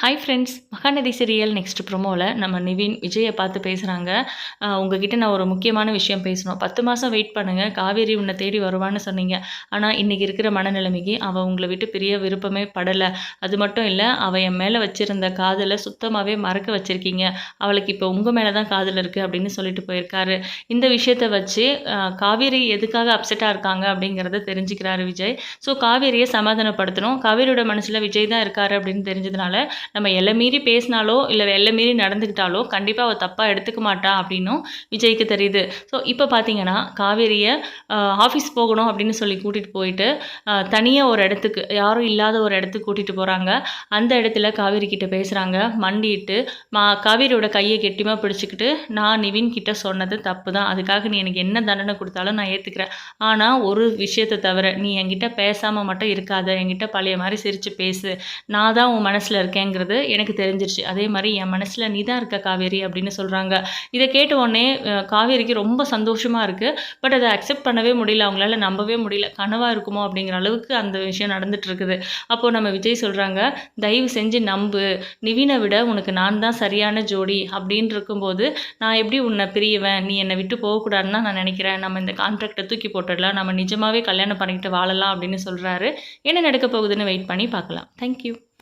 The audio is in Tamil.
Hi friends Mahanadi serial next ப்ரொமோவில் நம்ம நிவின் விஜயை பார்த்து பேசுகிறாங்க உங்ககிட்ட நான் ஒரு முக்கியமான விஷயம் பேசணும். பத்து மாதம் வெயிட் பண்ணுங்கள் காவேரி உன்னை தேடி வருவான்னு சொன்னீங்க. ஆனால் இன்றைக்கி இருக்கிற மனநிலைமைக்கு அவள் உங்களை விட்டு பிரிய விருப்பமே படலை. அது மட்டும் இல்லை அவள் என் மேலே வச்சுருந்த காதலை சுத்தமாகவே மறக்க வச்சுருக்கீங்க. அவளுக்கு இப்போ உங்கள் மேலே தான் காதல் இருக்குது அப்படின்னு சொல்லிட்டு போயிருக்காரு. இந்த விஷயத்தை வச்சு காவேரி எதுக்காக அப்செட்டாக இருக்காங்க அப்படிங்கிறத தெரிஞ்சுக்கிறாரு விஜய். ஸோ காவேரியை சமாதானப்படுத்தணும். காவேரியோட மனசில் விஜய் தான் இருக்காரு அப்படின்னு தெரிஞ்சதுனால நம்ம எல்லை மீறி பேசினாலோ இல்லை எல்லை மீறி நடந்துக்கிட்டாலோ கண்டிப்பாக அவள் தப்பாக எடுத்துக்க மாட்டா அப்படின்னும் விஜய்க்கு தெரியுது. ஸோ இப்போ பார்த்தீங்கன்னா காவேரியை ஆஃபீஸ் போகணும் அப்படின்னு சொல்லி கூட்டிகிட்டு போயிட்டு தனியாக ஒரு இடத்துக்கு யாரும் இல்லாத ஒரு இடத்துக்கு கூட்டிகிட்டு போகிறாங்க அந்த இடத்துல காவேரி கிட்ட பேசுகிறாங்க மண்டிட்டு மா காவேரியோட கையை கெட்டியமாக பிடிச்சிக்கிட்டு நான் நிவின் கிட்ட சொன்னது தப்பு தான் அதுக்காக நீ எனக்கு என்ன தண்டனை கொடுத்தாலும் நான் ஏற்றுக்கிறேன் ஆனால் ஒரு விஷயத்தை தவிர நீ என்கிட்ட பேசாமல் மட்டும் இருக்காத. என்கிட்ட பழைய மாதிரி சிரித்து பேசு. நான் தான் உன் மனசில் அப்படிங்கிறது எனக்கு தெரிஞ்சிருச்சு. அதே மாதிரி என் மனசில் நீ தான் இருக்க காவேரி அப்படின்னு சொல்கிறாங்க இதை கேட்ட உடனே காவேரிக்கு ரொம்ப சந்தோஷமாக இருக்குது பட் அதை அக்செப்ட் பண்ணவே முடியல. அவங்களால நம்பவே முடியல. கனவாக இருக்குமோ அப்படிங்கிற அளவுக்கு அந்த விஷயம் நடந்துகிட்ருக்குது அப்போது நம்ம விஜய் சொல்கிறாங்க தயவு செஞ்சு நம்பு. நிவினை விட உனக்கு நான் தான் சரியான ஜோடி. அப்படின்னு இருக்கும்போது நான் எப்படி உன்னை பிரியவேன்? நீ என்னை விட்டு போகக்கூடாதுன்னு தான் நான் நினைக்கிறேன். நம்ம இந்த கான்ட்ராக்டை தூக்கி போட்டுடலாம். நம்ம நிஜமாகவே கல்யாணம் பண்ணிக்கிட்டு வாழலாம். அப்படின்னு சொல்கிறாரு என்ன நடக்க போகுதுன்னு வெயிட் பண்ணி பார்க்கலாம். தேங்க்யூ